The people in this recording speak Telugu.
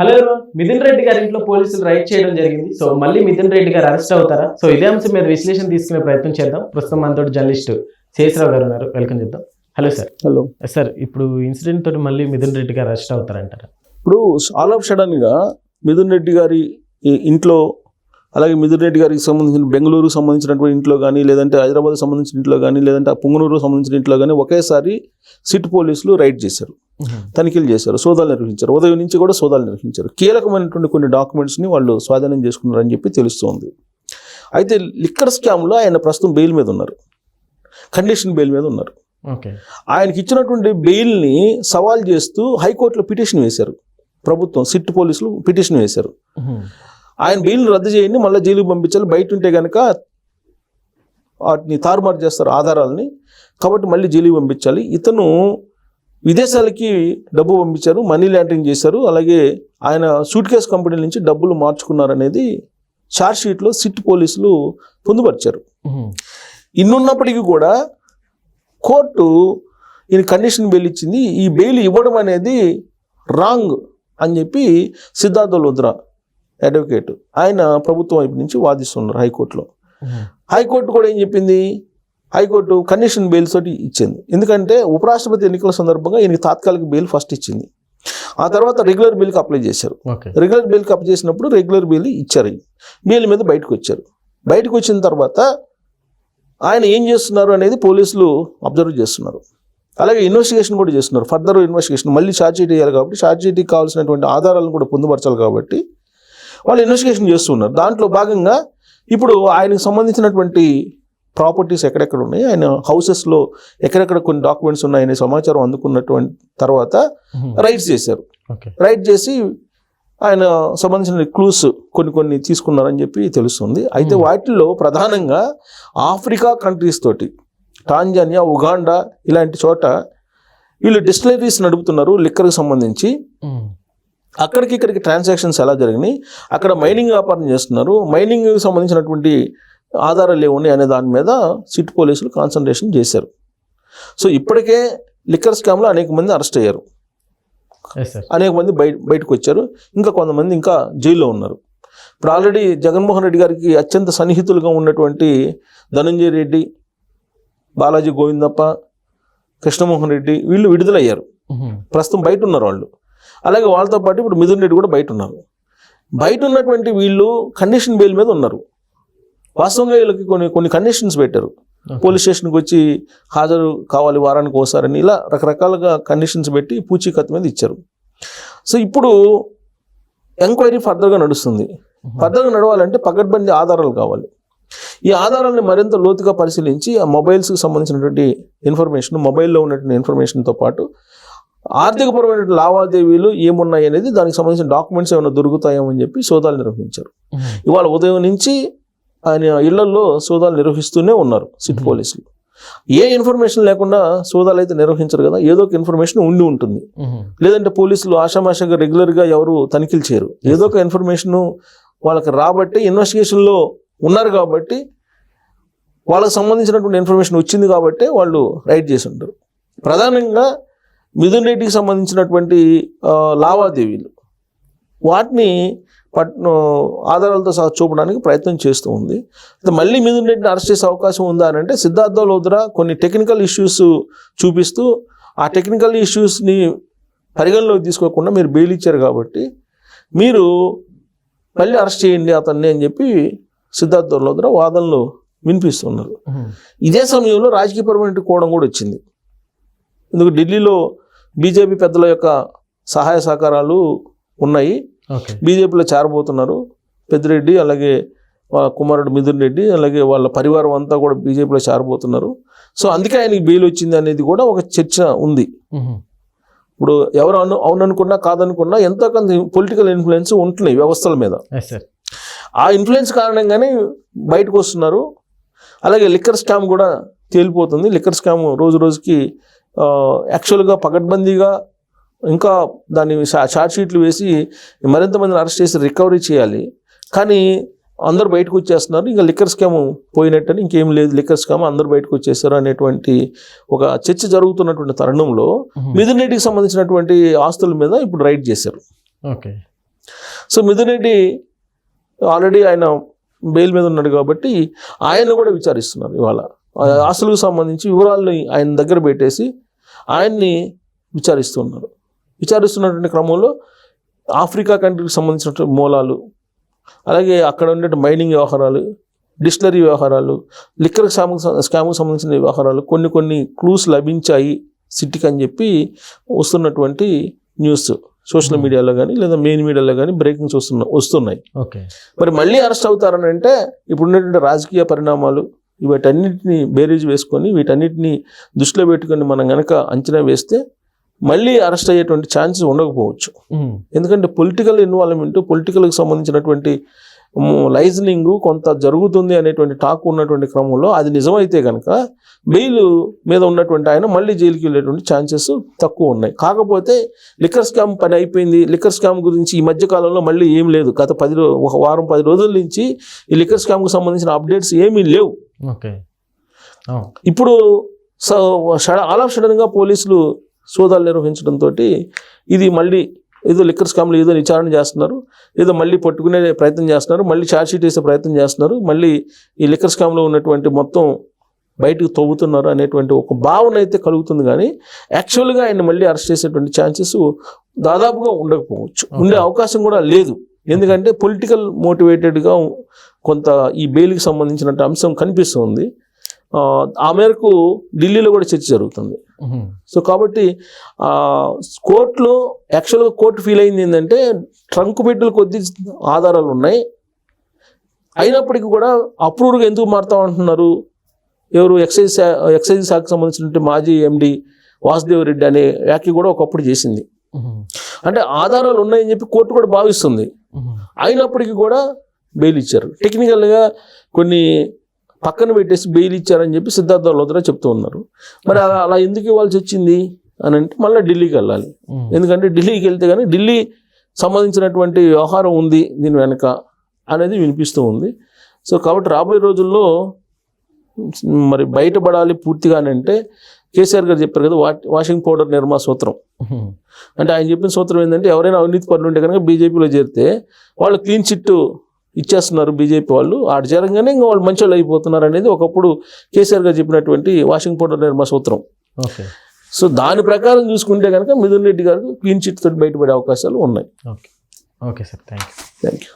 హలో. మిథున్ రెడ్డి గారి ఇంట్లో పోలీసులు రైడ్ చేయడం జరిగింది. సో మళ్ళీ మిథున్ రెడ్డి గారు అరెస్ట్ అవుతారా? సో ఇదే అంశం మీద విశ్లేషణ తీసుకునే ప్రయత్నం చేద్దాం. ప్రస్తుతం మనతో జర్నలిస్ట్ శేషరావు గారు ఉన్నారు. వెల్కమ్ చేద్దాం. హలో సార్ హలో సార్ ఇప్పుడు ఇన్సిడెంట్ తోటి మళ్ళీ మిథున్ రెడ్డి గారు అరెస్ట్ అవుతారంటారా? ఇప్పుడు ఆల్ ఆఫ్ సడన్గా మిథున్ రెడ్డి గారి ఇంట్లో అలాగే మిథున్ రెడ్డి గారికి సంబంధించిన బెంగళూరుకు సంబంధించినటువంటి ఇంట్లో కానీ లేదంటే హైదరాబాద్ సంబంధించిన ఇంట్లో కానీ లేదంటే ఆ పుంగనూరు సంబంధించిన ఇంట్లో కానీ ఒకేసారి సిట్ పోలీసులు రైడ్ చేశారు. తనిఖీలు చేశారు సోదాలు నిర్వహించారు. ఉదయం నుంచి కూడా సోదాలు నిర్వహించారు. కీలకమైనటువంటి కొన్ని డాక్యుమెంట్స్ని వాళ్ళు స్వాధీనం చేసుకున్నారని చెప్పి తెలుస్తోంది. అయితే లిక్కర్ స్కామ్లో ఆయన ప్రస్తుతం బెయిల్ మీద ఉన్నారు. కండిషన్ బెయిల్ మీద ఉన్నారు. ఆయనకి ఇచ్చినటువంటి బెయిల్ని సవాల్ చేస్తూ హైకోర్టులో పిటిషన్ వేశారు. ప్రభుత్వం సిట్ పోలీసులు పిటిషన్ వేశారు. ఆయన బెయిల్ రద్దు చేయండి మళ్ళీ జైలుకి పంపించాలి. బయట ఉంటే కనుక వాటిని తారుమారు చేస్తారు ఆధారాలని. కాబట్టి మళ్ళీ జైలుకి పంపించాలి. ఇతను విదేశాలకి డబ్బు పంపించారు మనీ లాండరింగ్ చేశారు. అలాగే ఆయన సూట్ కేస్ కంపెనీ నుంచి డబ్బులు మార్చుకున్నారనేది షీట్లో సిట్ పోలీసులు పొందుపరిచారు. ఇన్నున్నప్పటికీ కూడా కోర్టు ఈయన కండిషన్ బెయిల్ ఇచ్చింది. ఈ బెయిల్ ఇవ్వడం అనేది రాంగ్ అని చెప్పి సిద్ధార్థ లుద్రా అడ్వకేట్. ఆయన ప్రభుత్వం వైపు నుంచి వాదిస్తున్నారు హైకోర్టులో. హైకోర్టు కూడా ఏం చెప్పింది? హైకోర్టు కండిషన్ బెయిల్ తోటి ఇచ్చింది. ఎందుకంటే ఉపరాష్ట్రపతి ఎన్నికల సందర్భంగా ఈయనకి తాత్కాలిక బెయిల్ ఫస్ట్ ఇచ్చింది. ఆ తర్వాత రెగ్యులర్ బెయిల్కి అప్లై చేశారు. రెగ్యులర్ బెయిల్కి అప్లై చేసినప్పుడు రెగ్యులర్ బెయిల్ ఇచ్చారు. బెయిల్ మీద బయటకు వచ్చారు. బయటకు వచ్చిన తర్వాత ఆయన ఏం చేస్తున్నారు అనేది పోలీసులు అబ్జర్వ్ చేస్తున్నారు. అలాగే ఇన్వెస్టిగేషన్ కూడా చేస్తున్నారు. ఫర్దర్ ఇన్వెస్టిగేషన్ మళ్ళీ ఛార్జ్ షీట్ వేయాలి కాబట్టి ఛార్జ్ షీట్కి కావాల్సినటువంటి ఆధారాలను కూడా పొందుపరచాలి కాబట్టి వాళ్ళు ఇన్వెస్టిగేషన్ చేస్తున్నారు. దాంట్లో భాగంగా ఇప్పుడు ఆయనకు సంబంధించినటువంటి ప్రాపర్టీస్ ఎక్కడెక్కడ ఉన్నాయి? ఆయన హౌసెస్లో ఎక్కడెక్కడ కొన్ని డాక్యుమెంట్స్ ఉన్నాయనే సమాచారం అందుకున్నటువంటి తర్వాత రైట్స్ చేశారు. రైట్ చేసి ఆయన సంబంధించిన క్లూస్ కొన్ని కొన్ని తీసుకున్నారని చెప్పి తెలుస్తుంది. అయితే వాటిల్లో ప్రధానంగా ఆఫ్రికా కంట్రీస్ తోటి టాంజానియా ఉగాండా ఇలాంటి చోట వీళ్ళు డిస్టిలరీస్ నడుపుతున్నారు లిక్కర్కి సంబంధించి. అక్కడికి ఇక్కడికి ట్రాన్సాక్షన్స్ ఎలా జరిగినాయి? అక్కడ మైనింగ్ వ్యాపారం చేస్తున్నారు. మైనింగ్కి సంబంధించినటువంటి ఆధారాలు ఏమున్నాయి అనే దాని మీద సిట్ పోలీసులు కాన్సన్ట్రేషన్ చేశారు. సో ఇప్పటికే లిక్కర్ స్కామ్లో అనేక మంది అరెస్ట్ అయ్యారు. అనేక మంది బయట బయటకు వచ్చారు. ఇంకా కొంతమంది ఇంకా జైల్లో ఉన్నారు. ఇప్పుడు ఆల్రెడీ జగన్మోహన్ రెడ్డి గారికి అత్యంత సన్నిహితులుగా ఉన్నటువంటి ధనంజయ రెడ్డి బాలాజీ గోవిందప్ప కృష్ణమోహన్ రెడ్డి వీళ్ళు విడుదలయ్యారు. ప్రస్తుతం బయట ఉన్నారు వాళ్ళు. అలాగే వాళ్ళతో పాటు ఇప్పుడు మిథున్ రెడ్డి కూడా బయట ఉన్నారు బయట ఉన్నటువంటి వీళ్ళు కండిషన్ బెయిల్ మీద ఉన్నారు. వాస్తవంగా వీళ్ళకి కొన్ని కొన్ని కండిషన్స్ పెట్టారు. పోలీస్ స్టేషన్కి వచ్చి హాజరు కావాలి వారానికి ఒకసారని ఇలా రకరకాలుగా కండిషన్స్ పెట్టి పూచీకత్తు మీద ఇచ్చారు. సో ఇప్పుడు ఎంక్వైరీ ఫర్దర్గా నడుస్తుంది. ఫర్దర్గా నడవాలంటే పకడ్బందీ ఆధారాలు కావాలి. ఈ ఆధారాలను మరింత లోతుగా పరిశీలించి ఆ మొబైల్స్కి సంబంధించినటువంటి ఇన్ఫర్మేషన్ మొబైల్లో ఉన్నటువంటి ఇన్ఫర్మేషన్తో పాటు ఆర్థికపరమైన లావాదేవీలు ఏమున్నాయి అనేది దానికి సంబంధించిన డాక్యుమెంట్స్ ఏమైనా దొరుకుతాయేమో అని చెప్పి సోదాలు నిర్వహించారు. ఇవాళ ఉదయం నుంచి ఆయన ఇళ్ళలో సోదాలు నిర్వహిస్తూనే ఉన్నారు సిట్ పోలీసులు. ఏ ఇన్ఫర్మేషన్ లేకుండా సోదాలు అయితే నిర్వహించరు కదా ఏదో ఒక ఇన్ఫర్మేషన్ ఉండి ఉంటుంది. లేదంటే పోలీసులు ఆషామాషాగా రెగ్యులర్గా ఎవరు తనిఖీలు చేయరు. ఏదో ఒక ఇన్ఫర్మేషన్ వాళ్ళకి రాబట్టి ఇన్వెస్టిగేషన్లో ఉన్నారు కాబట్టి వాళ్ళకి సంబంధించినటువంటి ఇన్ఫర్మేషన్ వచ్చింది కాబట్టి వాళ్ళు రైడ్ చేసి ఉంటారు ప్రధానంగా మిథున్ రెడ్డికి సంబంధించినటువంటి లావాదేవీలు. వాటిని పట్ ఆధారాలతో సహా చూపడానికి ప్రయత్నం చేస్తూ ఉంది. అయితే మళ్ళీ మిథున్ రెడ్డిని అరెస్ట్ చేసే అవకాశం ఉందా అని అంటే సిద్ధార్థ లోద్రా కొన్ని టెక్నికల్ ఇష్యూస్ చూపిస్తూ ఆ టెక్నికల్ ఇష్యూస్ని పరిగణలోకి తీసుకోకుండా మీరు బెయిల్ ఇచ్చారు కాబట్టి మీరు మళ్ళీ అరెస్ట్ చేయండి అతన్ని అని చెప్పి సిద్ధార్థ లోద్రా వాదనలు వినిపిస్తున్నారు. ఇదే సమయంలో రాజకీయపరమైన కోణం కూడా వచ్చింది. ఎందుకు ఢిల్లీలో బీజేపీ పెద్దల యొక్క సహాయ సహకారాలు ఉన్నాయి. బీజేపీలో చేరబోతున్నారు. పెద్దిరెడ్డి అలాగే వాళ్ళ కుమారుడు మిథున్ రెడ్డి అలాగే వాళ్ళ పరివారం అంతా కూడా బీజేపీలో చేరబోతున్నారు. సో అందుకే ఆయనకి బెయిల్ వచ్చింది అనేది కూడా ఒక చర్చ ఉంది. ఇప్పుడు ఎవరు అను అవుననుకున్నా కాదనుకున్నా ఎంతో కొంత పొలిటికల్ ఇన్ఫ్లుయెన్స్ ఉంటున్నాయి వ్యవస్థల మీద. ఆ ఇన్ఫ్లుయెన్స్ కారణంగానే బయటకు వస్తున్నారు. అలాగే లిక్కర్ స్కామ్ కూడా తేలిపోతుంది. లిక్కర్ స్కామ్ రోజు రోజుకి యాక్చువల్గా పకడ్బందీగా ఇంకా దాన్ని షా- షార్ట్ షీట్లు వేసి మరింత మందిని అరెస్ట్ చేసి రికవరీ చేయాలి. కానీ అందరూ బయటకు వచ్చేస్తున్నారు. ఇంకా లిక్కర్ స్కామ్ పోయినట్టని ఇంకేం లేదు. లిక్కర్ స్కామ్ అందరూ బయటకు వచ్చేసారు అనేటువంటి ఒక చర్చ జరుగుతున్నటువంటి తరుణంలో మిథున్ రెడ్డికి సంబంధించినటువంటి ఆస్తుల మీద ఇప్పుడు రైడ్ చేశారు. Okay. So Mithun Reddy already ఆయన బెయిల్ మీద ఉన్నాడు కాబట్టి ఆయన కూడా విచారిస్తున్నారు ఇవాళ. ఆస్తులకు సంబంధించి వివరాలని ఆయన దగ్గర పెట్టేసి ఆయన్ని విచారిస్తున్నారు. విచారిస్తున్నటువంటి క్రమంలో ఆఫ్రికా కంట్రీకి సంబంధించినటువంటి మూలాలు అలాగే అక్కడ ఉండే మైనింగ్ వ్యవహారాలు డిస్టిలరీ వ్యవహారాలు లిక్కర్ స్కామ్ స్కామ్కి సంబంధించిన వ్యవహారాలు కొన్ని కొన్ని క్లూస్ లభించాయి సిటీకి అని చెప్పి వస్తున్నటువంటి న్యూస్ సోషల్ మీడియాలో కానీ లేదా మెయిన్ మీడియాలో కానీ బ్రేకింగ్స్ వస్తున్న వస్తున్నాయి. ఓకే. మరి మళ్ళీ అరెస్ట్ అవుతారని అంటే ఇప్పుడు ఉన్నటువంటి రాజకీయ పరిణామాలు వీటన్నిటిని బేరీజ్ వేసుకొని వీటన్నిటిని దృష్టిలో పెట్టుకొని మనం గనక అంచనా వేస్తే మళ్ళీ అరెస్ట్ అయ్యేటువంటి ఛాన్సెస్ ఉండకపోవచ్చు. ఎందుకంటే పొలిటికల్ ఇన్వాల్వ్మెంట్ పొలిటికల్కి సంబంధించినటువంటి లైజనింగ్ కొంత జరుగుతుంది అనేటువంటి టాక్ ఉన్నటువంటి క్రమంలో అది నిజమైతే కనుక బెయిల్ మీద ఉన్నటువంటి ఆయన మళ్ళీ జైలుకి వెళ్ళేటువంటి ఛాన్సెస్ తక్కువ ఉన్నాయి. కాకపోతే లిక్కర్ స్కామ్ పని అయిపోయింది. లిక్కర్ స్కామ్ గురించి ఈ మధ్య కాలంలో మళ్ళీ ఏం లేదు. గత పది ఒక వారం పది రోజుల నుంచి ఈ లిక్కర్ స్కామ్కి సంబంధించిన అప్డేట్స్ ఏమీ లేవు. ఓకే. ఇప్పుడు ఆల్ ఆఫ్ సడన్గా పోలీసులు సోదాలు నిర్వహించడంతో ఇది మళ్ళీ ఏదో లిక్కర్ స్కామ్లో ఏదో విచారణ చేస్తున్నారు ఏదో మళ్ళీ పట్టుకునే ప్రయత్నం చేస్తున్నారు మళ్ళీ ఛార్జ్షీట్ వేసే ప్రయత్నం చేస్తున్నారు మళ్ళీ ఈ లిక్కర్ స్కామ్లో ఉన్నటువంటి మొత్తం బయటకు తవ్వుతున్నారు అనేటువంటి ఒక భావన అయితే కలుగుతుంది కానీ యాక్చువల్గా ఆయన మళ్ళీ అరెస్ట్ చేసేటువంటి ఛాన్సెస్ దాదాపుగా ఉండకపోవచ్చు ఉండే అవకాశం కూడా లేదు. ఎందుకంటే పొలిటికల్ మోటివేటెడ్గా కొంత ఈ బెయిల్కి సంబంధించిన అంశం కనిపిస్తుంది. ఆ, మేరకు ఢిల్లీలో కూడా చర్చ జరుగుతుంది. సో కాబట్టి కోర్టులో యాక్చువల్గా కోర్టు ఫీల్ అయింది ఏంటంటే ట్రంక్ పెట్టెలు కొద్ది ఆధారాలు ఉన్నాయి. అయినప్పటికీ కూడా అప్రూవ్గా ఎందుకు మారుతాం అంటున్నారు? ఎవరు ఎక్సైజ్ ఎక్సైజ్ శాఖకు సంబంధించిన మాజీ ఎండి వాసుదేవ్ రెడ్డి అనే వ్యాఖ్య కూడా ఒకప్పుడు చేసింది. అంటే ఆధారాలు ఉన్నాయని చెప్పి కోర్టు కూడా భావిస్తుంది. అయినప్పటికీ కూడా బెయిల్ ఇచ్చారు. టెక్నికల్గా కొన్ని పక్కన పెట్టేసి బెయిల్ ఇచ్చారని చెప్పి సిద్ధార్థ లోతరా చెప్తూ ఉన్నారు. మరి అలా అలా ఎందుకు ఇవ్వాల్సి వచ్చింది? అని అంటే మళ్ళీ ఢిల్లీకి వెళ్ళాలి. ఎందుకంటే ఢిల్లీకి వెళ్తే కానీ ఢిల్లీ సంబంధించినటువంటి వ్యవహారం ఉంది దీని వెనక అనేది వినిపిస్తూ ఉంది. సో కాబట్టి రాబోయే రోజుల్లో మరి బయటపడాలి పూర్తిగా అంటే కేసీఆర్ గారు చెప్పారు కదా వాషింగ్ పౌడర్ నిర్మా సూత్రం. అంటే ఆయన చెప్పిన సూత్రం ఏంటంటే ఎవరైనా అవినీతి పనులు ఉంటే కనుక బీజేపీలో చేరితే వాళ్ళు క్లీన్ చిట్ ఇచ్చేస్తున్నారు బీజేపీ వాళ్ళు. ఆడ చేరంగానే ఇంకా వాళ్ళు మంచి వాళ్ళు అయిపోతున్నారు అనేది ఒకప్పుడు కేసీఆర్ గారు చెప్పినటువంటి వాషింగ్ పౌడర్ నిర్మా సూత్రం. ఓకే. సో దాని ప్రకారం చూసుకుంటే కనుక మిథున్ రెడ్డి గారు క్లీన్ చిట్ తోటి బయటపడే అవకాశాలు ఉన్నాయి. Okay. Okay sir. Thank you thank you